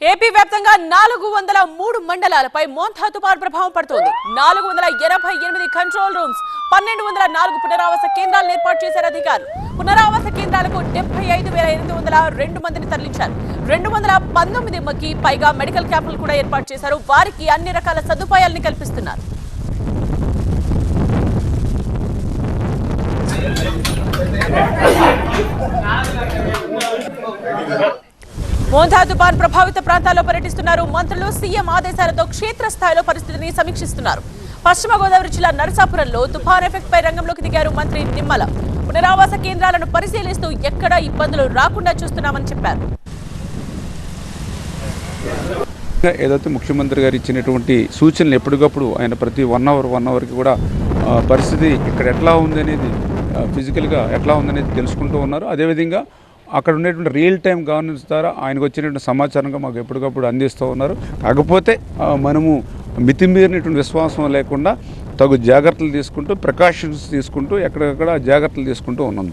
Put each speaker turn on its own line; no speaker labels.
AP వ్యాప్తంగా నాలుగు వందల మూడు మండలాలపై మోంథా ప్రభావం పడుతోంది. నాలుగు వందల ఎనభై ఎనిమిది కంట్రోల్ రూమ్స్ పన్నెండు వందల నాలుగు పునరావాస కేంద్రాలను ఏర్పాటు చేశారు అధికారులు. పునరావాస కేంద్రాలకు డెబ్బై ఐదు వేల ఎనిమిది వందల రెండు మందిని తరలించారు. రెండు వందల పంతొమ్మిది మకి పైగా మెడికల్ క్యాంపులు కూడా ఏర్పాటు చేశారు. వారికి అన్ని రకాల సదుపాయాలని కల్పిస్తున్నారు. మోంథా తుపాన్ ప్రభావిత ప్రాంతాల్లో పర్యటిస్తున్నారు. మంత్రులు సీఎం ఆదేశాలతో క్షేత్రస్థాయిలో పరిస్థితిని సమీక్షిస్తున్నారు. పశ్చిమ గోదావరి జిల్లా నరసాపురంలో తుఫాన్ ఎఫెక్ట్ పై రంగంలోకి దిగారు మంత్రి నిమ్మల. పునరావాస కేంద్రాలను పరిశీలిస్తూ ఎక్కడా ఇబ్బందులు రాకుండా చూస్తున్నామని చెప్పారు.
ఏదైతే ముఖ్యమంత్రి గారు ఇచ్చినటువంటి సూచనలు ఎప్పటికప్పుడు ఆయన ప్రతి వన్ అవర్ వన్ అవర్కి కూడా పరిస్థితి ఇక్కడ ఎట్లా ఉంది అనేది ఫిజికల్గా ఎట్లా ఉందనేది తెలుసుకుంటూ ఉన్నారు. అదేవిధంగా అక్కడ ఉండేటువంటి రియల్ టైం గవర్నెన్స్ ద్వారా ఆయనకు వచ్చినటువంటి సమాచారంగా మాకు ఎప్పటికప్పుడు అందిస్తూ ఉన్నారు. కాకపోతే మనము మితిమీరినటువంటి విశ్వాసం లేకుండా తగు జాగ్రత్తలు తీసుకుంటూ ప్రికాషన్స్ తీసుకుంటూ ఎక్కడెక్కడ జాగ్రత్తలు తీసుకుంటూ ఉన్నాం.